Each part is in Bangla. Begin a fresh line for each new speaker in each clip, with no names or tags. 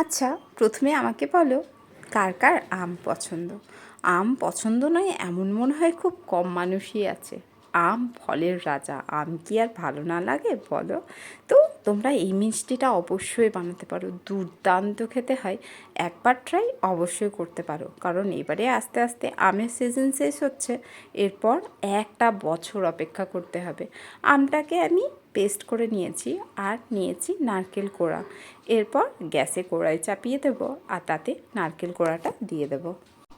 আচ্ছা প্রথমে আমাকে বলো, কার কার আম পছন্দ? আম পছন্দ নয়, এমন মনে হয় খুব কম মানুষই আছে। আম, ফলের রাজা। আম কি আর ভালো না লাগে, বলো? তো তোমরা এই মিষ্টিটা অবশ্যই বানাতে পারো। দুর্দান্ত খেতে হয়। একবার ট্রাই অবশ্যই করতে পারো। কারণ এবারে আস্তে আস্তে আমের সিজন শেষ হচ্ছে। এরপর একটা বছর অপেক্ষা করতে হবে। আমটাকে আমি পেস্ট করে নিয়েছি আর নিয়েছি নারকেল কোড়া। এরপর গ্যাসে কোড়াই চাপিয়ে দেবো আর তাতে নারকেল কোড়াটা দিয়ে দেবো।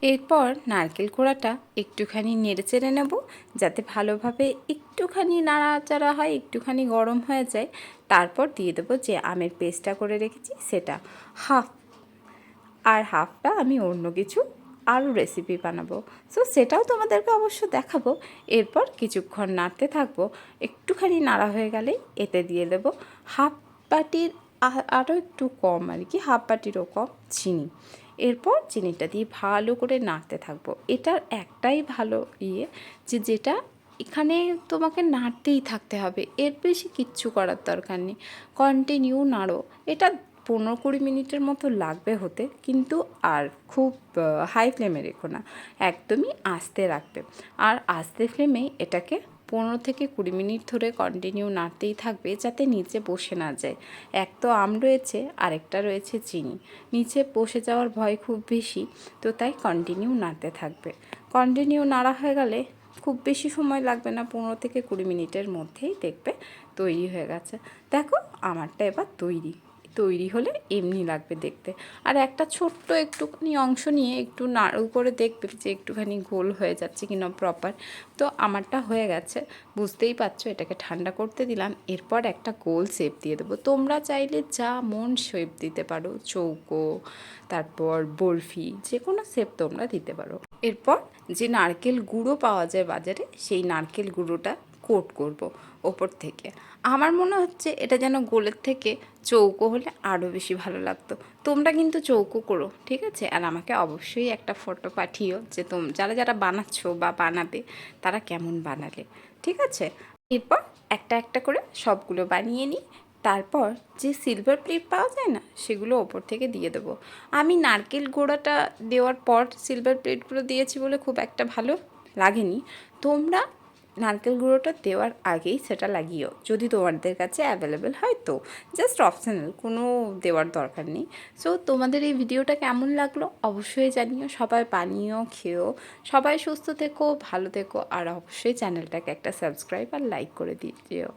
এরপর নারকেল কোড়াটা একটুখানি নেড়ে চেড়ে নেব যাতে ভালোভাবে একটুখানি নাড়াচাড়া হয়, একটুখানি গরম হয়ে যায়। তারপর দিয়ে দেবো যে আমের পেস্টটা করে রেখেছি, সেটা হাফ। আর হাফটা আমি অন্য কিছু আরও রেসিপি বানাবো। সো সেটাও তোমাদেরকে অবশ্য দেখাবো। এরপর কিছুক্ষণ নাড়তে থাকব। একটুখানি নাড়া হয়ে গেলে এতে দিয়ে দেবো হাফ বাটির আরও একটু কম আর কি, হাফ বাটিরও কম চিনি। এরপর চিনিটা দিয়ে ভালো করে নাড়তে থাকব। এটার একটাই ভালো ইয়ে যে যেটা এখানে তোমাকে নাড়তেই থাকতে হবে, এর বেশি কিচ্ছু করার দরকার নেই। কন্টিনিউ নাড়ো। এটা পনেরো কুড়ি মিনিটের মতো লাগবে হতে, কিন্তু আর খুব হাই ফ্লেমে রেখো না, একদমই আস্তে রাখবে। আর আস্তে ফ্লেমেই এটাকে পনেরো থেকে কুড়ি মিনিট ধরে কন্টিনিউ নাড়তেই থাকবে যাতে নিচে বসে না যায়। এক তো আম রয়েছে, আরেকটা রয়েছে চিনি। নিচে বসে যাওয়ার ভয় খুব বেশি, তো তাই কন্টিনিউ নাড়তে থাকবে। কন্টিনিউ নাড়া হয়ে গেলে খুব বেশি সময় লাগবে না, পনেরো থেকে কুড়ি মিনিটের মধ্যেই দেখবে তৈরি হয়ে গেছে। দেখো, আমারটা এবার তৈরি। তৈরি হলে এমনি লাগবে দেখতে। আর একটা ছোট্ট একটুখানি অংশ নিয়ে একটু নাড়ু করে দেখবে যে একটুখানি গোল হয়ে যাচ্ছে কিনা প্রপার তো আমারটা হয়ে গেছে। বুঝতেই পারছ, এটাকে ঠান্ডা করতে দিলাম। এরপর একটা গোল শেপ দিয়ে দেবো। তোমরা চাইলে যা মন শেপ দিতে পারো। চৌকো, তারপর বরফি যে কোনো শেপ তোমরা দিতে পারো। এরপর যে নারকেল গুঁড়ো পাওয়া যায় বাজারে, সেই নারকেল গুঁড়োটা কোট করব ওপর থেকে। আমার মনে হচ্ছে এটা যেন গোলের থেকে চৌকো হলে আরও বেশি ভালো লাগতো। তোমরা কিন্তু চৌকো করো, ঠিক আছে? আর আমাকে অবশ্যই একটা ফটো পাঠিও যে তোম, যারা যারা বানাচ্ছো বা বানাবে, তারা কেমন বানালে, ঠিক আছে? এরপর একটা একটা করে সবগুলো বানিয়ে নিই। তারপর যে সিলভার প্লেট পাওয়া যায় না, সেগুলো ওপর থেকে দিয়ে দেবো। আমি নারকেল গোড়াটা দেওয়ার পর সিলভার প্লেটগুলো দিয়েছি বলে খুব একটা ভালো লাগেনি। তোমরা নারকেল গুঁড়োটা দেওয়ার আগেই সেটা লাগিও, যদি তোমাদের কাছে অ্যাভেলেবেল হয় তো। জাস্ট অপশনাল কোনো দেওয়ার দরকার নেই। সো তোমাদের এই ভিডিওটা কেমন লাগল অবশ্যই জানিও, সবাই পানীয় খেয়েও, সবাই সুস্থ থেকো, ভালো থেকো, আর অবশ্যই চ্যানেলটাকে একটা সাবস্ক্রাইব আর লাইক করে দিও।